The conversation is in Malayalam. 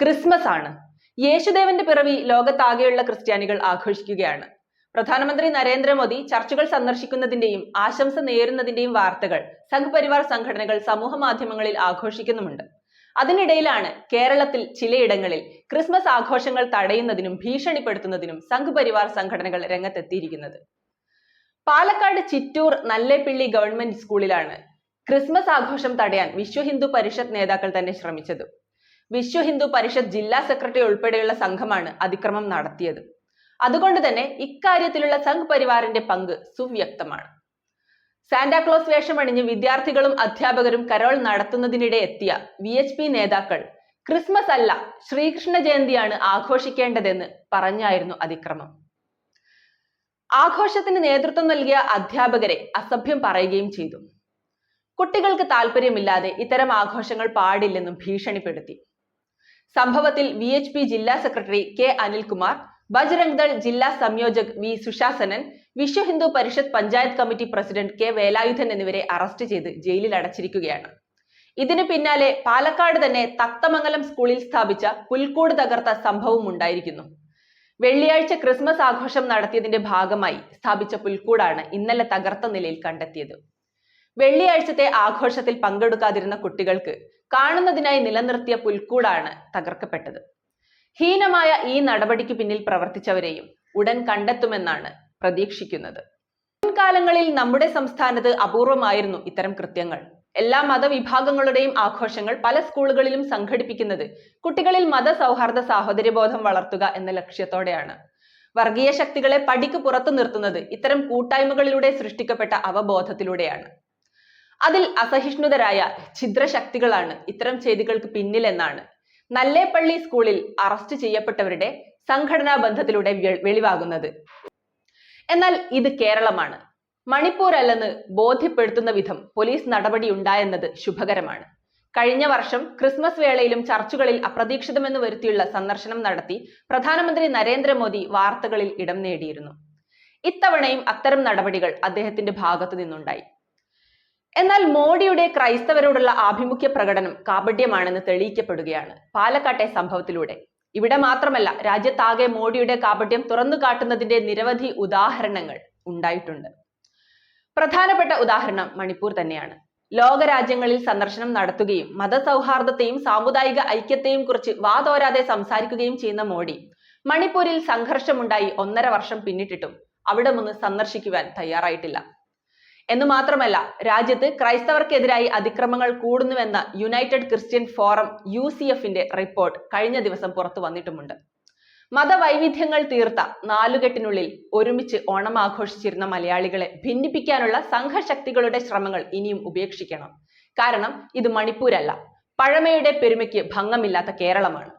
ക്രിസ്മസ് ആണ്. യേശുദേവന്റെ പിറവി ലോകത്താകെയുള്ള ക്രിസ്ത്യാനികൾ ആഘോഷിക്കുകയാണ്. പ്രധാനമന്ത്രി നരേന്ദ്രമോദി ചർച്ചുകൾ സന്ദർശിക്കുന്നതിന്റെയും ആശംസ നേരുന്നതിന്റെയും വാർത്തകൾ സംഘപരിവാർ സംഘടനകൾ സമൂഹ മാധ്യമങ്ങളിൽ ആഘോഷിക്കുന്നുമുണ്ട്. അതിനിടയിലാണ് കേരളത്തിൽ ചിലയിടങ്ങളിൽ ക്രിസ്മസ് ആഘോഷങ്ങൾ തടയുന്നതിനും ഭീഷണിപ്പെടുത്തുന്നതിനും സംഘപരിവാർ സംഘടനകൾ രംഗത്തെത്തിയിരിക്കുന്നത്. പാലക്കാട് ചിറ്റൂർ നല്ലേപ്പിള്ളി ഗവൺമെന്റ് സ്കൂളിലാണ് ക്രിസ്മസ് ആഘോഷം തടയാൻ വിശ്വ ഹിന്ദു പരിഷത്ത് നേതാക്കൾ തന്നെ ശ്രമിച്ചത്. വിശ്വ ഹിന്ദു പരിഷത്ത് ജില്ലാ സെക്രട്ടറി ഉൾപ്പെടെയുള്ള സംഘമാണ് അതിക്രമം നടത്തിയത്. അതുകൊണ്ട് തന്നെ ഇക്കാര്യത്തിലുള്ള സംഘ് പരിവാറിന്റെ പങ്ക് സുവ്യക്തമാണ്. സാന്റാക്ലോസ് വേഷമണിഞ്ഞ് വിദ്യാർത്ഥികളും അധ്യാപകരും കരോൾ നടത്തുന്നതിനിടെ എത്തിയ വി എച്ച് പി നേതാക്കൾ ക്രിസ്മസ് അല്ല ശ്രീകൃഷ്ണ ജയന്തിയാണ് ആഘോഷിക്കേണ്ടതെന്ന് പറഞ്ഞായിരുന്നു അതിക്രമം. ആഘോഷത്തിന് നേതൃത്വം നൽകിയ അധ്യാപകരെ അസഭ്യം പറയുകയും ചെയ്തു. കുട്ടികൾക്ക് താല്പര്യമില്ലാതെ ഇത്തരം ആഘോഷങ്ങൾ പാടില്ലെന്നും ഭീഷണിപ്പെടുത്തി. സംഭവത്തിൽ വി എച്ച് പി ജില്ലാ സെക്രട്ടറി കെ അനിൽകുമാർ ബജ്രംഗ് ദൾ ജില്ലാ സംയോജക് V Sushasanan Vishwa Hindu Parishad panchayat committee president K Velayudhan എന്നിവരെ അറസ്റ്റ് ചെയ്ത് ജയിലിൽ അടച്ചിരിക്കുകയാണ്. ഇതിനു പിന്നാലെ പാലക്കാട് തന്നെ തത്തമംഗലം സ്കൂളിൽ സ്ഥാപിച്ച പുൽക്കൂട് തകർത്ത സംഭവം ഉണ്ടായിരിക്കുന്നു. വെള്ളിയാഴ്ച ക്രിസ്മസ് ആഘോഷം നടത്തിയതിന്റെ ഭാഗമായി സ്ഥാപിച്ച പുൽക്കൂടാണ് ഇന്നലെ തകർത്ത നിലയിൽ കണ്ടെത്തിയത്. വെള്ളിയാഴ്ചത്തെ ആഘോഷത്തിൽ പങ്കെടുക്കാതിരുന്ന കുട്ടികൾക്ക് കാണുന്നതിനായി നിലനിർത്തിയ പുൽക്കൂടാണ് തകർക്കപ്പെട്ടത്. ഹീനമായ ഈ നടപടിക്ക് പിന്നിൽ പ്രവർത്തിച്ചവരെയും ഉടൻ കണ്ടെത്തുമെന്നാണ് പ്രതീക്ഷിക്കുന്നത്. മുൻകാലങ്ങളിൽ നമ്മുടെ സംസ്ഥാനത്ത് അപൂർവമായിരുന്നു ഇത്തരം കൃത്യങ്ങൾ. എല്ലാ മതവിഭാഗങ്ങളുടെയും ആഘോഷങ്ങൾ പല സ്കൂളുകളിലും സംഘടിപ്പിക്കുന്നത് കുട്ടികളിൽ മതസൗഹാർദ്ദ സാഹോദര്യബോധം വളർത്തുക എന്ന ലക്ഷ്യത്തോടെയാണ്. വർഗീയ ശക്തികളെ പടിക്ക് പുറത്തു നിർത്തുന്നത് ഇത്തരം കൂട്ടായ്മകളിലൂടെ സൃഷ്ടിക്കപ്പെട്ട അവബോധത്തിലൂടെയാണ്. അതിൽ അസഹിഷ്ണുതരായ ഛിദ്രശക്തികളാണ് ഇത്തരം ചെയ്തികൾക്ക് പിന്നിലെന്നാണ്. നല്ലേപ്പള്ളി സ്കൂളിൽ അറസ്റ്റ് ചെയ്യപ്പെട്ടവരുടെ സംഘടനാ ബന്ധത്തിലൂടെ വെളിവാകുന്നത്. എന്നാൽ ഇത് കേരളമാണ്. മണിപ്പൂർ അല്ലെന്ന് ബോധ്യപ്പെടുത്തുന്ന വിധം പോലീസ് നടപടി ഉണ്ടായെന്നത് ശുഭകരമാണ്. കഴിഞ്ഞ വർഷം ക്രിസ്മസ് വേളയിലും ചർച്ചുകളിൽ അപ്രതീക്ഷിതമെന്ന് വരുത്തിയുള്ള സന്ദർശനം നടത്തി പ്രധാനമന്ത്രി നരേന്ദ്രമോദി വാർത്തകളിൽ ഇടം നേടിയിരുന്നു. ഇത്തവണയും അത്തരം നടപടികൾ അദ്ദേഹത്തിന്റെ ഭാഗത്തു നിന്നുണ്ടായി. എന്നാൽ മോഡിയുടെ ക്രൈസ്തവരോടുള്ള ആഭിമുഖ്യ പ്രകടനം കാപട്യമാണെന്ന് തെളിയിക്കപ്പെടുകയാണ് പാലക്കാട്ടെ സംഭവത്തിലൂടെ. ഇവിടെ മാത്രമല്ല രാജ്യത്താകെ മോഡിയുടെ കാപട്യം തുറന്നു കാട്ടുന്നതിന്റെ നിരവധി ഉദാഹരണങ്ങൾ ഉണ്ടായിട്ടുണ്ട്. പ്രധാനപ്പെട്ട ഉദാഹരണം മണിപ്പൂർ തന്നെയാണ്. ലോകരാജ്യങ്ങളിൽ സന്ദർശനം നടത്തുകയും മതസൗഹാർദ്ദത്തെയും സാമുദായിക ഐക്യത്തെയും കുറിച്ച് വാതോരാതെ സംസാരിക്കുകയും ചെയ്യുന്ന മോഡി മണിപ്പൂരിൽ സംഘർഷമുണ്ടായി ഒന്നര വർഷം പിന്നിട്ടിട്ടും അവിടെ ഒന്ന് സന്ദർശിക്കുവാൻ തയ്യാറായിട്ടില്ല. എന്ന് മാത്രമല്ല രാജ്യത്ത് ക്രൈസ്തവർക്കെതിരായി അതിക്രമങ്ങൾ കൂടുന്നുവെന്ന United Christian Forum U C എഫിന്റെ റിപ്പോർട്ട് കഴിഞ്ഞ ദിവസം പുറത്തു വന്നിട്ടുമുണ്ട്. മതവൈവിധ്യങ്ങൾ തീർത്ത നാലുകെട്ടിനുള്ളിൽ ഒരുമിച്ച് ഓണം ആഘോഷിച്ചിരുന്ന മലയാളികളെ ഭിന്നിപ്പിക്കാനുള്ള സംഘശക്തികളുടെ ശ്രമങ്ങൾ ഇനിയും ഉപേക്ഷിക്കണം. കാരണം ഇത് മണിപ്പൂരല്ല. പഴമയുടെ പെരുമയ്ക്ക് ഭംഗമില്ലാത്ത കേരളമാണ്.